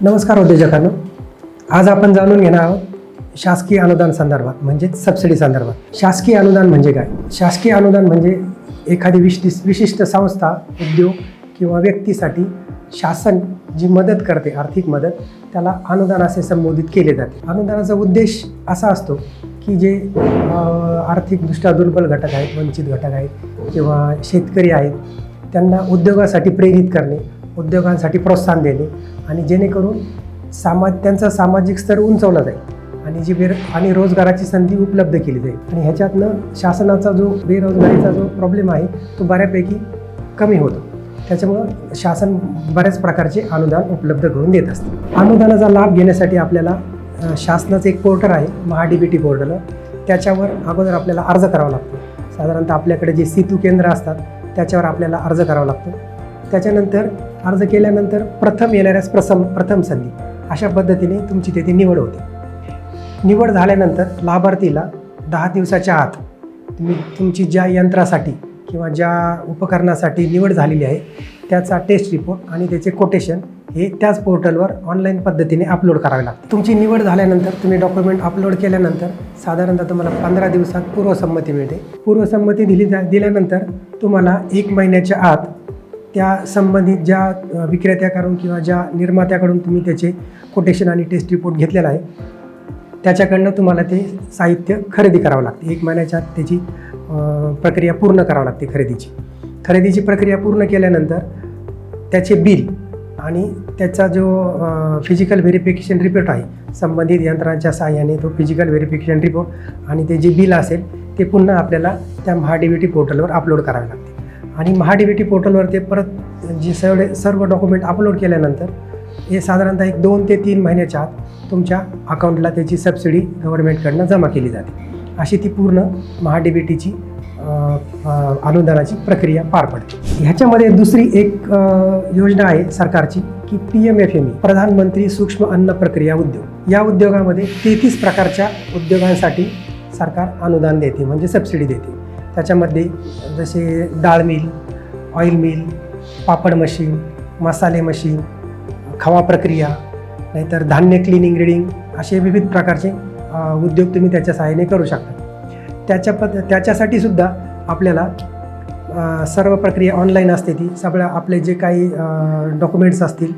नमस्कार उद्योजकांनो. आज आपण जाणून घेणार आहोत शासकीय अनुदान संदर्भात म्हणजेच सबसिडी संदर्भात. शासकीय अनुदान म्हणजे काय? शासकीय अनुदान म्हणजे एखादी विशि विशिष्ट संस्था उद्योग किंवा व्यक्तीसाठी शासन जी मदत करते आर्थिक मदत त्याला अनुदान असे संबोधित केले जाते. अनुदानाचा उद्देश असा असतो की जे आर्थिकदृष्ट्या दुर्बल घटक आहेत वंचित घटक आहेत किंवा शेतकरी आहेत त्यांना उद्योगासाठी प्रेरित करणे उद्योगांसाठी प्रोत्साहन देणे आणि जेणेकरून सामा त्यांचा सामाजिक स्तर उंचवला जाईल आणि जी बेर आणि रोजगाराची संधी उपलब्ध केली जाईल. आणि ह्याच्यातनं शासनाचा जो बेरोजगारीचा जो प्रॉब्लेम आहे तो बऱ्यापैकी कमी होतो. त्याच्यामुळं शासन बऱ्याच प्रकारचे अनुदान उपलब्ध करून देत असते. अनुदानाचा लाभ घेण्यासाठी आपल्याला शासनाचं एक पोर्टल आहे Maha D B T portal. त्याच्यावर अगोदर आपल्याला अर्ज करावा लागतो. साधारणतः आपल्याकडे जे सेतू केंद्र असतात त्याच्यावर आपल्याला अर्ज करावा लागतो. त्याच्यानंतर अर्ज केल्यानंतर प्रथम येणाऱ्यास प्रथम प्रथम संधी. अशा पद्धतीने तुमची तेथे निवड होते. निवड झाल्यानंतर लाभार्थीला दहा दिवसाच्या आत तुम्ही तुमची ज्या यंत्रासाठी किंवा ज्या उपकरणासाठी निवड झालेली आहे त्याचा टेस्ट रिपोर्ट आणि त्याचे कोटेशन हे त्याच पोर्टलवर ऑनलाईन पद्धतीने अपलोड करावे लागते. तुमची निवड झाल्यानंतर तुम्ही डॉक्युमेंट अपलोड केल्यानंतर साधारणतः तुम्हाला पंधरा दिवसात पूर्वसंमती मिळते. पूर्वसंमती दिली जा दिल्यानंतर तुम्हाला एक महिन्याच्या आत त्या संबंधित ज्या विक्रेत्याकडून किंवा ज्या निर्मात्याकडून तुम्ही त्याचे कोटेशन आणि टेस्ट रिपोर्ट घेतलेला आहे त्याच्याकडनं तुम्हाला ते साहित्य खरेदी करावं लागते. एक महिन्याच्या त्याची प्रक्रिया पूर्ण करावं लागते खरेदीची. खरेदीची प्रक्रिया पूर्ण केल्यानंतर त्याचे बिल आणि त्याचा जो फिजिकल व्हेरिफिकेशन रिपोर्ट आहे संबंधित यंत्रांच्या सहाय्याने तो फिजिकल व्हेरिफिकेशन रिपोर्ट आणि ते जे बिल असेल ते पुन्हा आपल्याला त्या महा डी टी पोर्टलवर अपलोड करावे लागते. आणि महाडीबीटी पोर्टलवरती परत जे सगळे सर्व डॉक्युमेंट अपलोड केल्यानंतर हे साधारणतः एक दोन ते तीन महिन्याच्या आत तुमच्या अकाउंटला त्याची सबसिडी गव्हर्नमेंटकडनं जमा केली जाते. अशी ती पूर्ण महाडीबीटीची अनुदानाची प्रक्रिया पार पडते. ह्याच्यामध्ये दुसरी एक योजना आहे सरकारची की P M F M E प्रधानमंत्री सूक्ष्म अन्न प्रक्रिया उद्योग. या उद्योगामध्ये तेहतीस प्रकारच्या उद्योगांसाठी सरकार अनुदान देते म्हणजे सबसिडी देते. त्याच्यामध्ये जसे डाळ मिल ऑइल मिल पापड मशीन मसाले मशीन खवा प्रक्रिया नाहीतर धान्य क्लिनिंग रिडिंग असे विविध प्रकारचे उद्योग तुम्ही त्याच्या सहाय्याने करू शकता. त्याच्या पद त्याच्यासाठी सुद्धा आपल्याला सर्व प्रक्रिया ऑनलाईन असते ती. सगळ्या आपले जे काही डॉक्युमेंट्स असतील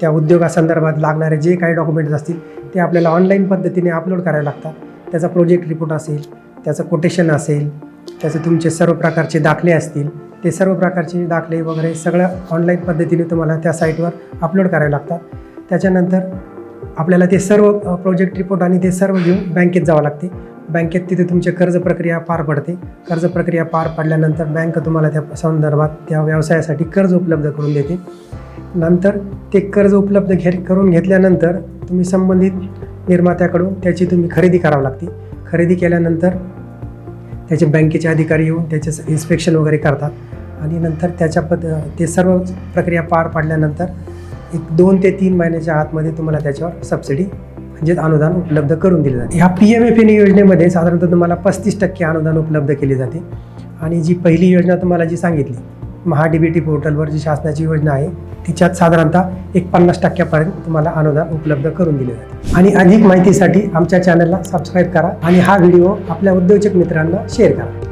त्या उद्योगासंदर्भात लागणारे जे काही डॉक्युमेंट्स असतील ते आपल्याला ऑनलाईन पद्धतीने अपलोड करायला लागतात. त्याचा प्रोजेक्ट रिपोर्ट असेल त्याचं कोटेशन असेल त्याचे तुमचे सर्व प्रकारचे दाखले असतील ते सर्व प्रकारचे दाखले वगैरे सगळं ऑनलाईन पद्धतीने तुम्हाला त्या साईटवर अपलोड करावे लागतात. त्याच्यानंतर आपल्याला ते सर्व प्रोजेक्ट रिपोर्ट आणि ते सर्व घेऊन बँकेत जावं लागते. बँकेत तिथे तुमची कर्ज प्रक्रिया पार पडते. कर्ज प्रक्रिया पार पडल्यानंतर बँक तुम्हाला त्या संदर्भात त्या व्यवसायासाठी कर्ज उपलब्ध करून देते. नंतर ते कर्ज उपलब्ध घे करून घेतल्यानंतर तुम्ही संबंधित निर्मात्याकडून त्याची तुम्ही खरेदी करावी लागते. खरेदी केल्यानंतर त्याचे बँकेचे अधिकारी येऊन त्याचे इन्स्पेक्शन वगैरे करतात. आणि नंतर त्याच्या पद ते सर्व प्रक्रिया पार पाडल्यानंतर एक दोन ते तीन महिन्याच्या आतमध्ये तुम्हाला त्याच्यावर सबसिडी म्हणजेच अनुदान उपलब्ध करून दिले जाते. ह्या पी एम एफ एन योजनेमध्ये साधारणतः तुम्हाला पस्तीस टक्के अनुदान उपलब्ध केले जाते. आणि जी पहिली योजना तुम्हाला जी सांगितली महा डी बी टी पोर्टलवर जी शासनाची योजना आहे तिच्यात साधारणतः एक पन्नास टक्क्यापर्यंत तुम्हाला अनुदान उपलब्ध करून दिले जाते. आणि अधिक माहितीसाठी आमच्या चॅनलला सबस्क्राईब करा आणि हा व्हिडिओ आपल्या उद्योजक मित्रांना शेअर करा.